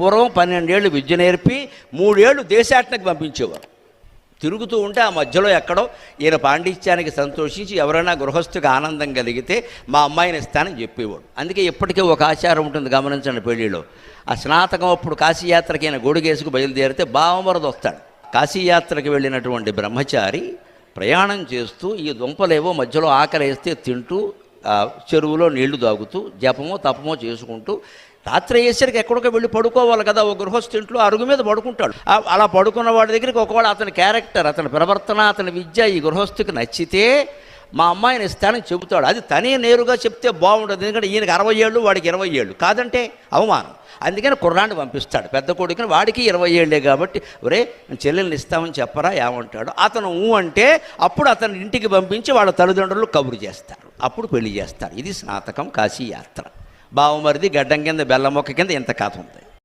పూర్వం పన్నెండేళ్ళు విద్య నేర్పి మూడేళ్ళు దేశాటనకి పంపించేవారు. తిరుగుతూ ఉంటే ఆ మధ్యలో ఎక్కడో ఈయన పాండిత్యానికి సంతోషించి ఎవరైనా గృహస్థుకి ఆనందం కలిగితే మా అమ్మాయిని ఇస్తానని చెప్పేవాడు. అందుకే ఇప్పటికే ఒక ఆచారం ఉంటుంది గమనించండి పెళ్ళిలో ఆ స్నాతకం అప్పుడు కాశీయాత్రకి ఆయన గొడుగేసుకు బయలుదేరితే బావమరది వస్తాడు. కాశీయాత్రకి వెళ్ళినటువంటి బ్రహ్మచారి ప్రయాణం చేస్తూ ఈ దుంపలేవో మధ్యలో ఆకలేస్తే తింటూ చెరువులో నీళ్ళు తాగుతూ జపమో తపమో చేసుకుంటూ రాత్రి వేసరికి ఎక్కడికో వెళ్ళి పడుకోవాలి కదా ఒక గృహస్థు ఇంట్లో అరుగు మీద పడుకుంటాడు. అలా పడుకున్న వాడి దగ్గరికి ఒకవేళ అతని క్యారెక్టర్ అతని ప్రవర్తన అతని విద్య ఈ గృహస్థుకి నచ్చితే మా అమ్మాయిని ఇస్తానని చెబుతాడు. అది తనే నేరుగా చెప్తే బాగుంటుంది ఎందుకంటే ఈయనకి అరవై ఏళ్ళు వాడికి ఇరవై ఏళ్ళు. కాదంటే అవమానం. అందుకని కుర్రాన్ని పంపిస్తాడు. పెద్ద కొడుకుని వాడికి ఇరవై ఏళ్ళే కాబట్టి ఒరే చెల్లెల్ని ఇస్తామని చెప్పరా ఏమంటాడు? అతను ఊ అంటే అప్పుడు అతని ఇంటికి పంపించి వాళ్ళ తల్లిదండ్రులు కబురు చేస్తారు. అప్పుడు పెళ్ళి చేస్తారు. ఇది స్నాతకం కాశీ యాత్ర బావమరిది గడ్డం కింద బెల్ల మొక్క కింద ఇంత కథ ఉంది.